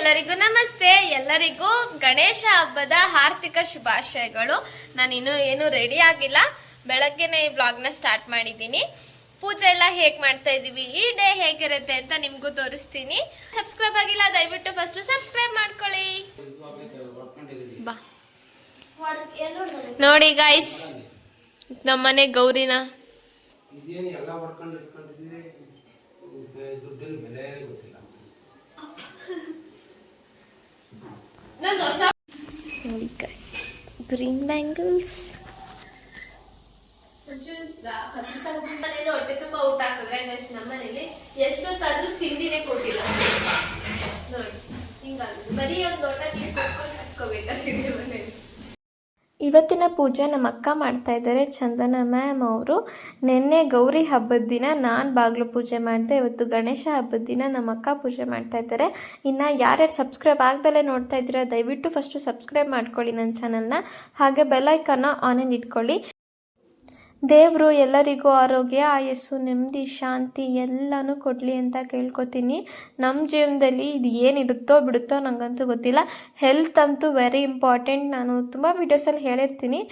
ಎಲ್ಲರಿಗೂ ನಮಸ್ತೆ. ಎಲ್ಲರಿಗೂ ಗಣೇಶ ಹಬ್ಬದ ಆರ್ಥಿಕ ಶುಭಾಶಯಗಳು. ನಾನು ಇನ್ನು ಏನು ರೆಡಿ ಆಗಿಲ್ಲ. ಬೆಳಗ್ಗೆನೆ ಈ ವ್ಲಾಗ್ನ ಸ್ಟಾರ್ಟ್ ಮಾಡಿದ್ದೀನಿ. ಪೂಜೆ ಎಲ್ಲ ಹೇಗ್ ಮಾಡ್ತಾ ಇದೀವಿ ಈ ಡೇ ಹೇಗಿರುತ್ತೆ ಅಂತ ನಿಮಗೂ ತೋರಿಸ್ತೀನಿ. ಸಬ್ಸ್ಕ್ರೈಬ್ ಆಗಿಲ್ಲ ದಯವಿಟ್ಟು ಫಸ್ಟ್ ಸಬ್ಸ್ಕ್ರೈಬ್ ಮಾಡ್ಕೊಳ್ಳಿ. ಬಾ. ನೋಡಿ ಗಾಯ್ಸ್ ನಮ್ಮನೆ ಗೌರಿನ. ಇದೇನು ಎಲ್ಲ ಹೊಡ್ಕೊಂಡು ಇಟ್ಕೊಂಡಿದ್ದೆ ದುಡ್ಡಿನ ಬೆಲೆ ಗೊತ್ತಿಲ್ಲ. ಗ್ರೀನ್ ಬ್ಯಾಂಗಲ್ಸ್ ಹೊಟ್ಟೆ ತುಂಬ ಊಟ ಹಾಕಿದ್ರೆ ಗೈಸ್ ನಮ್ಮನೇಲಿ ಎಷ್ಟೊತ್ತಾದ್ರೂ ತಿಂಡಿನೇ ಕೊಟ್ಟಿಲ್ಲ. ನೋಡಿ ಹಿಂಗಾಗಿ ಬರೀ ಒಂದು ಲೋಟ ನೀರು ಕೊಟ್ಕೊಂಡು ಮನೇಲಿ. ಇವತ್ತಿನ ಪೂಜೆ ನಮ್ಮ ಅಕ್ಕ ಮಾಡ್ತಾ ಇದ್ದಾರೆ, ಚಂದನ ಮ್ಯಾಮ್ ಅವರು. ನಿನ್ನೆ ಗೌರಿ ಹಬ್ಬದ ದಿನ ನಾನು ಬಾಗಿಲು ಪೂಜೆ ಮಾಡಿದೆ, ಇವತ್ತು ಗಣೇಶ ಹಬ್ಬದ ದಿನ ನಮ್ಮ ಅಕ್ಕ ಪೂಜೆ ಮಾಡ್ತಾ ಇದ್ದಾರೆ. ಇನ್ನು ಯಾರ್ಯಾರು ಸಬ್ಸ್ಕ್ರೈಬ್ ಆಗ್ದಲೇ ನೋಡ್ತಾ ಇದ್ದೀರಾ, ದಯವಿಟ್ಟು ಫಸ್ಟು ಸಬ್ಸ್ಕ್ರೈಬ್ ಮಾಡ್ಕೊಳ್ಳಿ ನನ್ನ ಚಾನಲ್ನ ಹಾಗೆ ಬೆಲ್ಲೈಕನ್ನ ಆನಲ್ಲಿ ಇಟ್ಕೊಳ್ಳಿ. ದೇವರು ಎಲ್ಲರಿಗೂ ಆರೋಗ್ಯ, ಆಯಸ್ಸು, ನೆಮ್ಮದಿ, ಶಾಂತಿ ಎಲ್ಲನೂ ಕೊಡಲಿ ಅಂತ ಕೇಳ್ಕೊತೀನಿ. ನಮ್ಮ ಜೀವನದಲ್ಲಿ ಇದು ಏನಿರುತ್ತೋ ಬಿಡುತ್ತೋ ನನಗಂತೂ ಗೊತ್ತಿಲ್ಲ. ಹೆಲ್ತ್ ಅಂತೂ ವೆರಿ ಇಂಪಾರ್ಟೆಂಟ್ ನಾನು ತುಂಬ ವಿಡಿಯೋಸಲ್ಲಿ ಹೇಳಿರ್ತೀನಿ.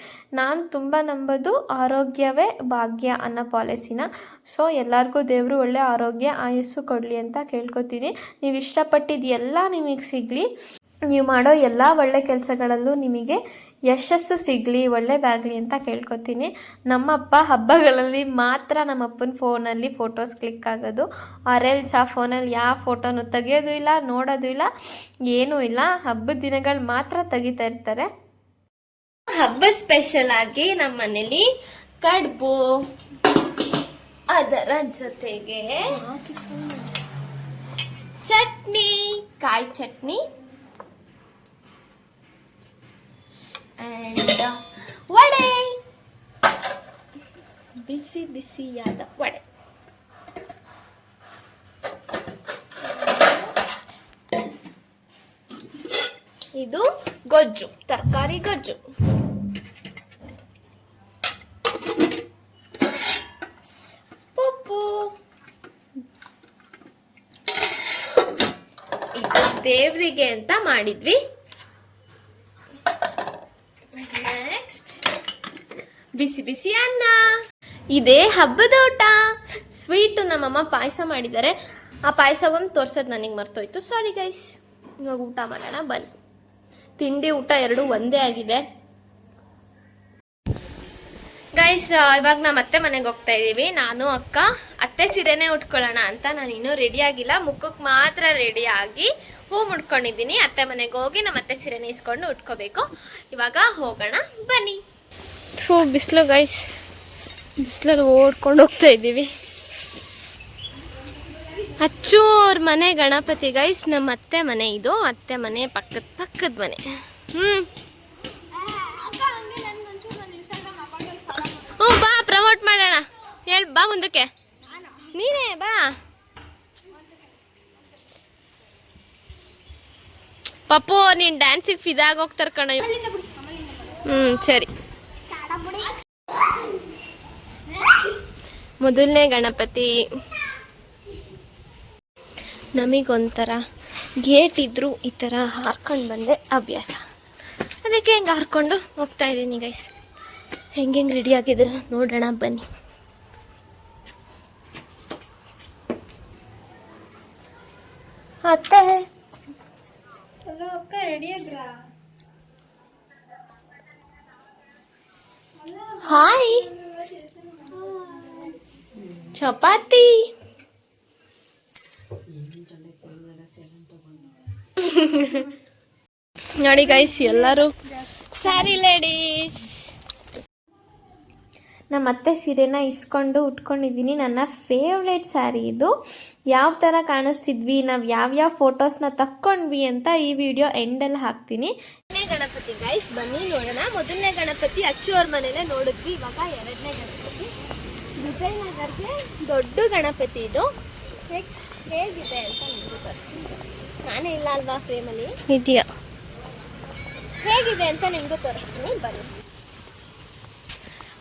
ನಾನು ತುಂಬ ನಂಬೋದು ಆರೋಗ್ಯವೇ ಭಾಗ್ಯ ಅನ್ನೋ ಪಾಲಿಸಿನ ಸೊ ಎಲ್ಲರಿಗೂ ದೇವರು ಒಳ್ಳೆ ಆರೋಗ್ಯ, ಆಯಸ್ಸು ಕೊಡಲಿ ಅಂತ ಕೇಳ್ಕೊತೀನಿ. ನೀವು ಇಷ್ಟಪಟ್ಟಿದ್ದೆಲ್ಲ ನಿಮಗೆ ಸಿಗಲಿ. ನೀವು ಮಾಡೋ ಎಲ್ಲ ಒಳ್ಳೆ ಕೆಲಸಗಳಲ್ಲೂ ನಿಮಗೆ ಯಶಸ್ಸು ಸಿಗಲಿ ಒಳ್ಳೇದಾಗಲಿ ಅಂತ ಕೇಳ್ಕೊತೀನಿ. ನಮ್ಮಪ್ಪ ಹಬ್ಬಗಳಲ್ಲಿ ಮಾತ್ರ ನಮ್ಮಪ್ಪನ ಫೋನಲ್ಲಿ ಫೋಟೋಸ್ ಕ್ಲಿಕ್ ಆಗೋದು. ಆರೆಲ್ಸ್ ಆ ಫೋನಲ್ಲಿ ಯಾವ ಫೋಟೋನು ತೆಗಿಯೋದು ಇಲ್ಲ ನೋಡೋದು ಇಲ್ಲ ಏನೂ ಇಲ್ಲ. ಹಬ್ಬದ ದಿನಗಳು ಮಾತ್ರ ತೆಗಿತಾ ಇರ್ತಾರೆ. ಹಬ್ಬ ಸ್ಪೆಷಲ್ ಆಗಿ ನಮ್ಮ ಮನೇಲಿ ಕಡುಬು ಅದರ ಜೊತೆಗೆ ಚಟ್ನಿ ಕಾಯಿ ಚಟ್ನಿ. ಆ್ಯಂಡ್ ವಡೆ. ಬಿಸಿ ಬಿಸಿಯಾದ ವಡೆ. ಇದು ಗೊಜ್ಜು ತರಕಾರಿ ಗೊಜ್ಜು. ಪಪ್ಪು. ಇದು ದೇವರಿಗೆ ಅಂತ ಮಾಡಿದ್ವಿ. ಬಿಸಿ ಬಿಸಿ ಅನ್ನ. ಇದೇ ಹಬ್ಬದ ಊಟ. ಸ್ವೀಟು ನಮ್ಮಮ್ಮ ಪಾಯಸ ಮಾಡಿದ್ದಾರೆ. ಆ ಪಾಯಸ ಒಂದು ತೋರ್ಸೋದು ನನಗೆ ಮರ್ತೋಯ್ತು. ಸಾರಿ ಗೈಸ್ ಇವಾಗ ಊಟ ಮಾಡೋಣ, ಬನ್ನಿ. ತಿಂಡಿ ಊಟ ಎರಡು ಒಂದೇ ಆಗಿದೆ. ಗೈಸ್ ಇವಾಗ ನಮ್ಮ ಅತ್ತೆ ಮನೆಗೆ ಹೋಗ್ತಾ ಇದ್ದೀವಿ ನಾನು, ಅಕ್ಕ, ಅತ್ತೆ ಸೀರೆನೇ ಉಟ್ಕೊಳ್ಳೋಣ ಅಂತ. ನಾನು ಇನ್ನೂ ರೆಡಿ ಆಗಿಲ್ಲ. ಮುಖಕ್ಕೆ ಮಾತ್ರ ರೆಡಿ ಆಗಿ ಹೂ ಮುಡ್ಕೊಂಡಿದ್ದೀನಿ. ಅತ್ತೆ ಮನೆಗೆ ಹೋಗಿ ನಮ್ಮ ಅತ್ತೆ ಸೀರೆನೇ ಇಸ್ಕೊಂಡು ಉಟ್ಕೋಬೇಕು. ಇವಾಗ ಹೋಗೋಣ, ಬನ್ನಿ. ಥೂ, ಬಿಸಿಲು ಗೈಸ್ ಬಿಸಿಲಲ್ಲಿ ಓಡ್ಕೊಂಡು ಹೋಗ್ತಾ ಇದ್ದೀವಿ. ಅಚ್ಚು ಮನೆ ಗಣಪತಿ ಗೈಸ್ ನಮ್ಮ ಅತ್ತೆ ಮನೆ ಇದು. ಅತ್ತೆ ಮನೆ ಪಕ್ಕದ ಪಕ್ಕದ ಮನೆ. ಹ್ಞೂ ಹ್ಞೂ ಬಾ ಪ್ರಮೋಟ್ ಮಾಡೋಣ. ಹೇಳಿ, ಬಾ ಮುಂದಕ್ಕೆ. ನೀನೇ, ಬಾ. ಪಪ್ಪು, ನೀನು ಡ್ಯಾನ್ಸಿಗೆ ಫಿದಾಗ ಹೋಗ್ತಾರ ಕಣ. ಹ್ಮ್, ಸರಿ. ಮೊದಲನೇ ಗಣಪತಿ. ನಮಗೊಂಥರ ಗೇಟ್ ಇದ್ದರೂ ಈ ಥರ ಹಾರ್ಕೊಂಡು ಬಂದೆ ಅಭ್ಯಾಸ. ಅದಕ್ಕೆ ಹೆಂಗೆ ಹಾರ್ಕೊಂಡು ಹೋಗ್ತಾ ಇದ್ದೀನಿ ಗೈಸ್ ಹೆಂಗೆ ಹೆಂಗೆ ರೆಡಿ ಆಗಿದ್ದೀರ ನೋಡೋಣ, ಬನ್ನಿ. ಅತ್ತೆ. ರೆಡಿ ನೋಡಿ ಗೈಸ್ ಎಲ್ಲರೂ ಸ್ಯಾರಿ ಲೇಡೀಸ್ ನಮ್ಮ ಅತ್ತೆ ಸೀರೆನ ಇಸ್ಕೊಂಡು ಉಟ್ಕೊಂಡಿದ್ದೀನಿ. ನನ್ನ ಫೇವ್ರೇಟ್ ಸ್ಯಾರಿ ಇದು. ಯಾವ ಥರ ಕಾಣಿಸ್ತಿದ್ವಿ ನಾವು ಯಾವ್ಯಾವ ಫೋಟೋಸ್ನ ತಕ್ಕೊಂಡ್ವಿ ಅಂತ ಈ ವಿಡಿಯೋ ಎಂಡಲ್ಲಿ ಹಾಕ್ತೀನಿ. ಗಣಪತಿ ಗೈಸ್ ಬನ್ನಿ ನೋಡೋಣ. ಮೊದಲನೇ ಗಣಪತಿ ಅಚ್ಚು ಅವ್ರ ಮನೇಲೆ ನೋಡಿದ್ವಿ. ಇವಾಗ ಎರಡನೇ ಗಣಪತಿ. ವಿಜಯನಗರ್ಗೆ ದೊಡ್ಡ ಗಣಪತಿ ಇದು. ಹೇಗ್ ಹೇಗಿದೆ ಅಂತ ನೋಡಿ ತೋರಿಸ್ತೀನಿ. ನಾನೇ ಇಲ್ಲ ಅಲ್ವಾ ಫ್ರೇಮಲ್ಲಿ ಇದೆಯಾ? ಹೇಗಿದೆ ಅಂತ ನಿಮಗೂ ತೋರಿಸ್ತೀನಿ ಬನ್ನಿ.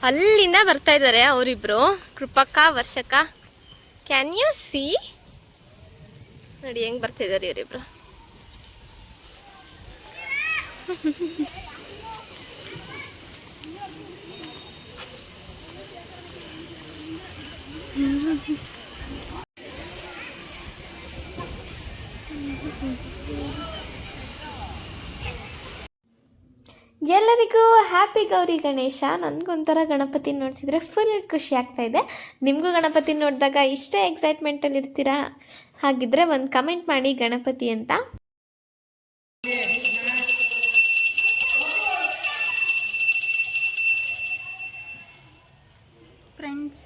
ಅಲ್ಲಿಂದ ಬರ್ತಾ ಇದ್ದಾರೆ ಅವರಿಬ್ರು. ಕೃಪಕ್ಕ ವರ್ಷಕ್ಕ ಕ್ಯಾನ್ ಯು ಸಿ ನೋಡಿ ಹೆಂಗ್ ಬರ್ತಾ ಇದ್ದಾರೆ ಇವರಿಬ್ರು. ಎಲ್ಲರಿಗೂ ಹ್ಯಾಪಿ ಗೌರಿ ಗಣೇಶ. ನನಗೊಂಥರ ಗಣಪತಿ ನೋಡ್ತಿದ್ರೆ ಫುಲ್ ಖುಷಿ ಆಗ್ತಾ ಇದೆ. ನಿಮಗೂ ಗಣಪತಿ ನೋಡಿದಾಗ ಇಷ್ಟೇ ಎಕ್ಸೈಟ್ಮೆಂಟಲ್ಲಿ ಇರ್ತೀರಾ? ಹಾಗಿದ್ರೆ ಒಂದು ಕಮೆಂಟ್ ಮಾಡಿ ಗಣಪತಿ ಅಂತ. ಫ್ರೆಂಡ್ಸ್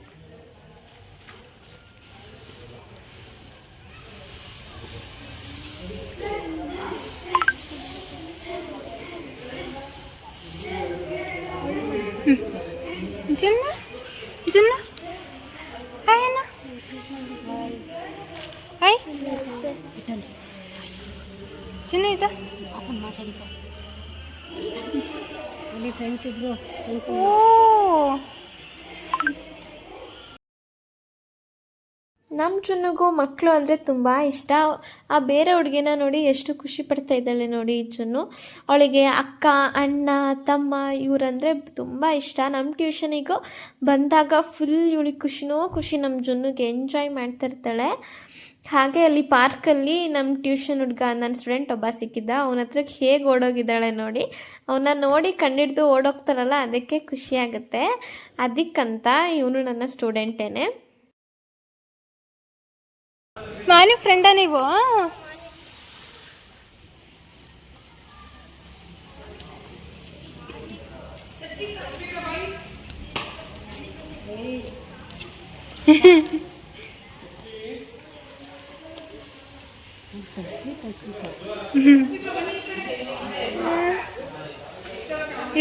ಜನ್ನ ಜನ್ನ ಹಾಯ್ ಅಣ್ಣ ಹಾಯ್ ಜನ್ನ ಇದ ಓ ನಮ್ಮ ಚುನ್ನುಗೂ ಮಕ್ಕಳು ಅಂದರೆ ತುಂಬ ಇಷ್ಟ. ಆ ಬೇರೆ ಹುಡುಗಿನ ನೋಡಿ ಎಷ್ಟು ಖುಷಿ ಪಡ್ತಾ ಇದ್ದಾಳೆ ನೋಡಿ ಈ ಚುನ್ನು. ಅವಳಿಗೆ ಅಕ್ಕ, ಅಣ್ಣ, ತಮ್ಮ ಇವರಂದರೆ ತುಂಬ ಇಷ್ಟ. ನಮ್ಮ ಟ್ಯೂಷನಿಗೂ ಬಂದಾಗ ಫುಲ್ ಇವಳಿಗೆ ಖುಷಿನೋ ಖುಷಿ ನಮ್ಮ ಜುನ್ನುಗೆ ಎಂಜಾಯ್ ಮಾಡ್ತಾ ಇರ್ತಾಳೆ. ಹಾಗೆ ಅಲ್ಲಿ ಪಾರ್ಕಲ್ಲಿ ನಮ್ಮ ಟ್ಯೂಷನ್ ಹುಡುಗ ನನ್ನ ಸ್ಟೂಡೆಂಟ್ ಒಬ್ಬ ಸಿಕ್ಕಿದ್ದ. ಅವನ ಹತ್ರಕ್ಕೆ ಹೇಗೆ ಓಡೋಗಿದ್ದಾಳೆ ನೋಡಿ. ಅವನ್ನ ನೋಡಿ ಕಣ್ಣಿಡ್ದು ಓಡೋಗ್ತಾರಲ್ಲ ಅದಕ್ಕೆ ಖುಷಿಯಾಗುತ್ತೆ ಅದಕ್ಕಂತ ಇವನು ನನ್ನ ಸ್ಟೂಡೆಂಟೇನೆ ಮಾನು ಫ್ರೆಂಡ ನೀವು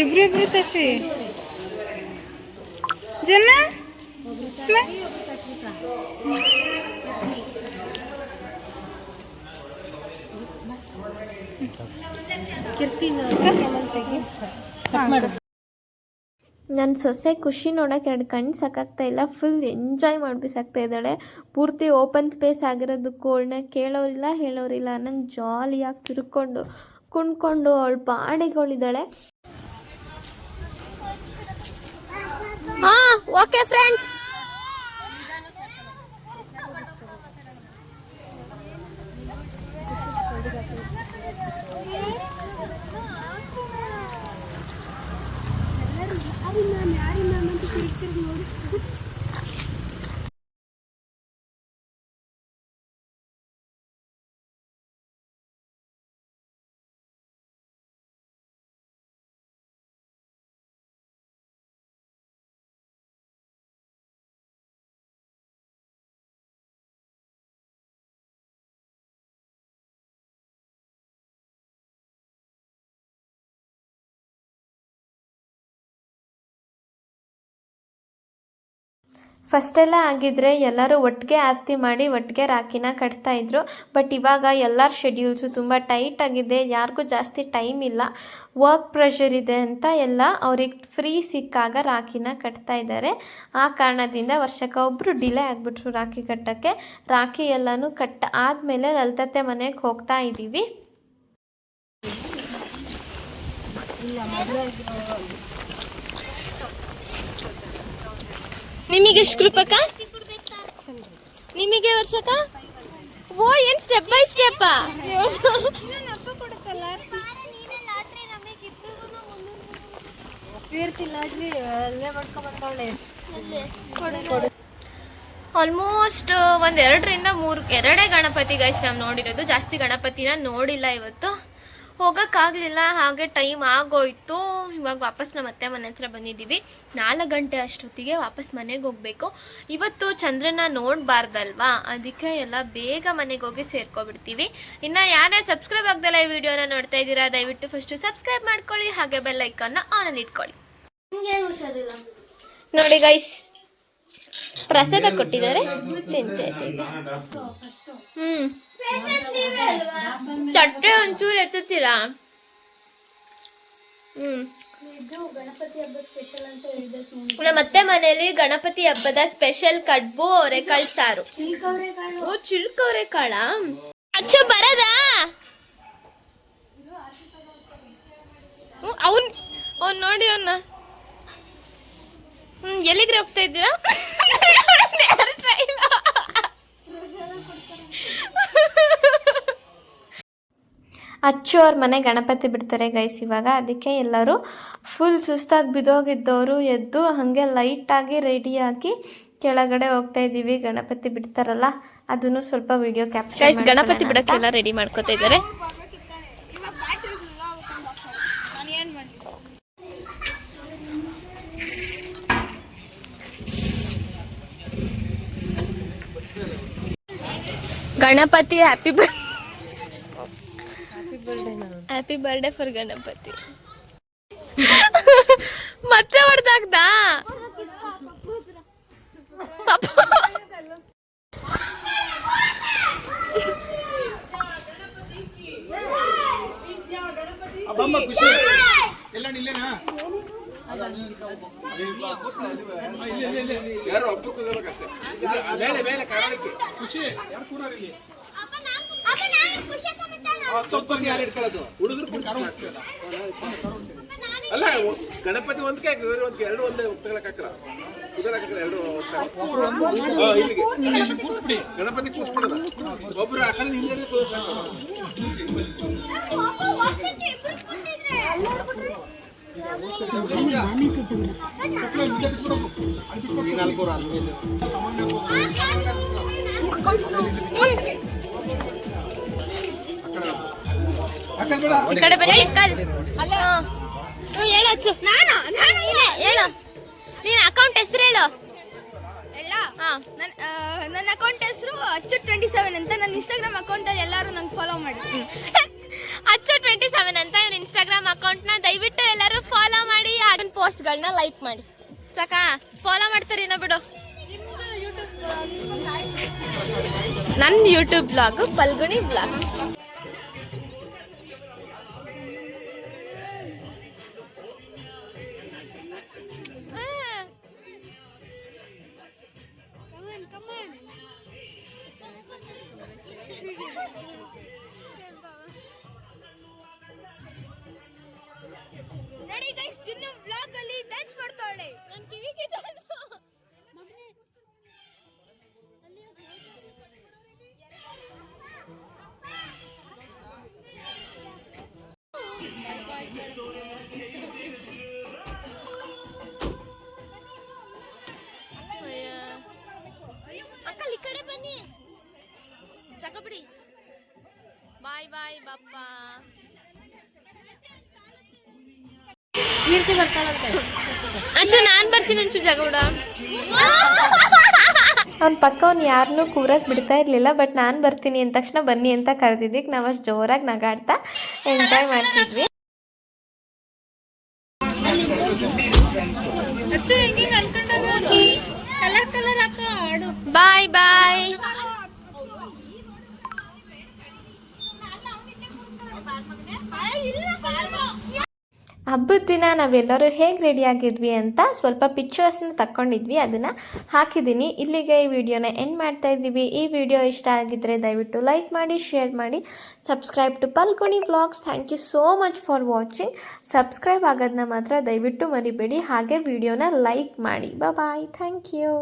ಇಬ್ರು ಇಬ್ರು ತಶ್ವಿ ಜನ್ನ ನನ್ನ ಸೊಸೆ ಖುಷಿ ನೋಡೋಕೆ ಎರಡು ಕಣ್ಣು ಸಾಕಾಗ್ತಾ ಇಲ್ಲ. ಫುಲ್ ಎಂಜಾಯ್ ಮಾಡ್ಬಿಸಾಕ್ತಾ ಇದ್ದಾಳೆ. ಪೂರ್ತಿ ಓಪನ್ ಸ್ಪೇಸ್ ಆಗಿರೋದಕ್ಕೂ ಅವಳನ್ನ ಕೇಳೋರಿಲ್ಲ ಹೇಳೋರಿಲ್ಲ. ನಂಗೆ ಜಾಲಿಯಾಗಿ ತಿರ್ಕೊಂಡು ಕುಣ್ಕೊಂಡು ಅವಳು ಪಾಡಿಗಳಿದ್ದಾಳೆ. ಹಾಂ ಓಕೆ ಫ್ರೆಂಡ್ಸ್ ಯಾರಿಂದ ಯಾರಿಂದ ಅಂತ ತಿಳ್ಕೊಂಡು ನೋಡಿ ಫಸ್ಟೆಲ್ಲ ಆಗಿದ್ರೆ ಎಲ್ಲರೂ ಒಟ್ಟಿಗೆ ಆಸ್ತಿ ಮಾಡಿ ಒಟ್ಟಿಗೆ ರಾಖಿನ ಕಟ್ತಾ ಇದ್ರು. ಬಟ್ ಇವಾಗ ಎಲ್ಲರ ಶೆಡ್ಯೂಲ್ಸು ತುಂಬ ಟೈಟ್ ಆಗಿದೆ. ಯಾರಿಗೂ ಜಾಸ್ತಿ ಟೈಮ್ ಇಲ್ಲ. ವರ್ಕ್ ಪ್ರೆಷರ್ ಇದೆ ಅಂತ ಎಲ್ಲ ಅವ್ರಿಗೆ ಫ್ರೀ ಸಿಕ್ಕಾಗ ರಾಖಿನ ಕಟ್ತಾ ಇದ್ದಾರೆ. ಆ ಕಾರಣದಿಂದ ವರ್ಷಕ್ಕೆ ಒಬ್ಬರು ಡಿಲೇ ಆಗಿಬಿಟ್ರು ರಾಖಿ ಕಟ್ಟೋಕ್ಕೆ. ರಾಖಿ ಎಲ್ಲನೂ ಕಟ್ಟ ಆದಮೇಲೆ ಲಲಿತತ್ತೆ ಮನೆಗೆ ಹೋಗ್ತಾ ಇದ್ದೀವಿ ನಿಮಗೆ ಎಷ್ಟು ರೂಪಾಯಕ್ಕ ನಿಮಗೆ ವರ್ಷಕ್ಕ ಓ, ಏನ್ ಸ್ಟೆಪ್ ಬೈ ಸ್ಟೆಪ್ ಆಲ್ಮೋಸ್ಟ್ ಒಂದ್ ಎರಡರಿಂದ ಮೂರು, ಎರಡೇ ಗಣಪತಿ ಗೈಸ್ ನಾವು ನೋಡಿರೋದು. ಜಾಸ್ತಿ ಗಣಪತಿನ ನೋಡಿಲ್ಲ ಇವತ್ತು. ಹೋಗೋಕ್ಕಾಗಲಿಲ್ಲ ಹಾಗೆ ಟೈಮ್ ಆಗೋಯ್ತು. ಇವಾಗ ವಾಪಸ್ ನಮ್ಮ ಅತ್ತೆ ಮನೆ ಹತ್ರ ಬಂದಿದ್ದೀವಿ. ನಾಲ್ಕು ಗಂಟೆ ಅಷ್ಟೊತ್ತಿಗೆ ವಾಪಸ್ ಮನೆಗೆ ಹೋಗಬೇಕು. ಇವತ್ತು ಚಂದ್ರನ ನೋಡಬಾರ್ದಲ್ವಾ? ಅದಕ್ಕೆ ಎಲ್ಲ ಬೇಗ ಮನೆಗೆ ಹೋಗಿ ಸೇರ್ಕೊಬಿಡ್ತೀವಿ. ಇನ್ನು ಯಾರ್ಯಾರು ಸಬ್ಸ್ಕ್ರೈಬ್ ಆಗ್ದಲ್ಲ ಈ ವಿಡಿಯೋನ ನೋಡ್ತಾ ಇದ್ದೀರಾ ದಯವಿಟ್ಟು ಫಸ್ಟು ಸಬ್ಸ್ಕ್ರೈಬ್ ಮಾಡ್ಕೊಳ್ಳಿ ಹಾಗೆ ಬೆಲ್ ಆನ್ ಆನಲ್ಲಿ ಇಟ್ಕೊಳ್ಳಿ ನೋಡಿ ಗೈಸ್ ಪ್ರಸಾದ ಕೊಟ್ಟಿದ್ದಾರೆ. ತಿಂತ ಇದ್ದೀವಿ. ಹ್ಮ್. ತಟ್ಟೆ ಒಂಚೂರು ಎತ್ತುತ್ತೀರಾ? ಹ್ಮ್. ನಮ್ಮ ಅತ್ತೆ ಮನೆಯಲ್ಲಿ ಗಣಪತಿ ಹಬ್ಬದ ಸ್ಪೆಷಲ್ ಕಡ್ಬು ಅವರೆಕಾಳು ಸಾರು. ಓ ಚಿಲ್ಕವ್ರೆ ಕಾಳ ಅಚ್ಚ, ಬರದಾ? ಅವನ್ನ ಹ್ಮ್, ಎಲ್ಲಿಗ್ರೆ ಹೋಗ್ತಾ ಇದ್ದೀರಾ ಯಾರು smile? ಅಚ್ಚು ಅವ್ರ ಮನೆ ಗಣಪತಿ ಬಿಡ್ತಾರೆ ಗೈಸ್ ಇವಾಗ. ಅದಕ್ಕೆ ಎಲ್ಲರೂ ಫುಲ್ ಸುಸ್ತಾಗಿ ಬಿದ್ದೋಗಿದ್ದವರು ಎದ್ದು ಹಾಗೆ ಲೈಟಾಗಿ ರೆಡಿಯಾಗಿ ಕೆಳಗಡೆ ಹೋಗ್ತಾ ಇದ್ದೀವಿ. ಗಣಪತಿ ಬಿಡ್ತಾರಲ್ಲ ಅದನ್ನು ಸ್ವಲ್ಪ ವಿಡಿಯೋ ಕ್ಯಾಪ್ಚರ್ ಗಣಪತಿ ಬಿಡಕ್ಕೆಲ್ಲ ರೆಡಿ ಮಾಡ್ಕೋತಾ ಇದ್ದಾರೆ. ಗಣಪತಿ ಹ್ಯಾಪಿ ಬರ್ ಹ್ಯಾಪಿ ಬರ್ಡೇ ಫಾರ್ ಗಣಪತಿ ಮತ್ತೆ ಹೊಡೆದಾಗ್ದ ಅಬ್ಬಮ್ಮ ಖುಷಿ ಎಲ್ಲ ಇಲ್ಲೇನಾ ಯಾರು ಒಪ್ಪಿಕೊಳ್ಳಬೇಕಷ್ಟೇ ಮೇಲೆ ಮೇಲೆ ಕಾರಣಕ್ಕೆ ಖುಷಿ ಯಾರು ಕೂರಾರ ಇಲ್ಲಿ ತೊಪ್ಪತ್ತು ಯಾರು ಇಟ್ಕೊಳ್ಳೋದು ಹುಡುಗರು ಅಲ್ಲ. ಗಣಪತಿ ಒಂದಕ್ಕೆ ಎರಡು ಒಂದೇ ಕುದಲಾಕಲ್ಲ ಎರಡು ಇಲ್ಲಿಗೆ. ಗಣಪತಿ ಕೂರಿಸ್ಬಿಡೋಣ. ಒಬ್ರು ಆ ಕಡೆ ಹಿಂದೆ ಕೂರಿಸ್ಬೇಕು ಹಾಕಲ್ಬೇಡ ಈ ಕಡೆ ಬನ್ನಿ. ಅಂಕಲ್ ಅಲ್ಲ. ಹೇಳು ಅಚ್ಚು. ನಾನು? ನಾನು ಹೇಳು. ನೀನು ಅಕೌಂಟ್ ಹೆಸರು ಹೇಳು. ಹಾಂ. ನನ್ನ ನನ್ನ ಅಕೌಂಟ್ ಹೆಸರು ಅಚ್ಚು ಟ್ವೆಂಟಿ ಸೆವೆನ್ ಅಂತ. ನನ್ನ ಇನ್ಸ್ಟಾಗ್ರಾಮ್ ಅಕೌಂಟಲ್ಲಿ ಎಲ್ಲರೂ ನಂಗೆ ಫಾಲೋ ಮಾಡಿ. ಅಚ್ಚು ಟ್ವೆಂಟಿ ಸೆವೆನ್ ಅಂತ ಇವ್ನ ಇನ್ಸ್ಟಾಗ್ರಾಮ್ ಅಕೌಂಟ್ನ ದಯವಿಟ್ಟು ಎಲ್ಲರೂ ಫಾಲೋ ಮಾಡಿ ಆಗಿನ ಪೋಸ್ಟ್ಗಳನ್ನ ಲೈಕ್ ಮಾಡಿ. ಸಾಕಾ ಫಾಲೋ ಮಾಡ್ತಾರೇನೋ ಬಿಡು. ನನ್ನ YouTube vlog Phalguni vlog Keerthi ಬರ್ತಾಳಂತೆ ಅಂಚು ನಾನು ಬರ್ತೀನಿ ಅಂಚು ಜಗೌಡ ಅವ್ನ ಪಕ್ಕ ಅವ್ನು ಯಾರನ್ನೂ ಕೂರಕ್ಕೆ ಬಿಡ್ತಾ ಇರಲಿಲ್ಲ ಬಟ್ ನಾನು ಬರ್ತೀನಿ ಅಂದ ತಕ್ಷಣ ಬನ್ನಿ ಅಂತ ಕರೆದಿದ್ದಕ್ಕೆ ನಾವು ಅಷ್ಟು ಜೋರಾಗಿ ನಗಾಡ್ತಾ ಎಂಜಾಯ್ ಮಾಡ್ತಿದ್ವಿ. ಬಾಯ್ ಕಲರ್ ಹಾಕೋ ಆಡು. ಬಾಯ್ ಬಾಯ್ ಹಬ್ಬದ ದಿನ ನಾವೆಲ್ಲರೂ ಹೇಗೆ ರೆಡಿ ಆಗಿದ್ವಿ ಅಂತ ಸ್ವಲ್ಪ ಪಿಕ್ಚರ್ಸ್ನ ತಕ್ಕೊಂಡಿದ್ವಿ, ಅದನ್ನು ಹಾಕಿದ್ದೀನಿ ಇಲ್ಲಿಗೆ ಈ ವಿಡಿಯೋನ ಎಂಡ್ ಮಾಡ್ತಾ ಇದ್ದೀವಿ. ಈ ವಿಡಿಯೋ ಇಷ್ಟ ಆಗಿದ್ದರೆ ದಯವಿಟ್ಟು ಲೈಕ್ ಮಾಡಿ ಶೇರ್ ಮಾಡಿ. Subscribe to Phalguni vlogs thank you so much for watching subscribe ಆಗೋದನ್ನ ಮಾತ್ರ ದಯವಿಟ್ಟು ಮರಿಬೇಡಿ. ಹಾಗೆ ವಿಡಿಯೋನ ಲೈಕ್ ಮಾಡಿ. Bye thank you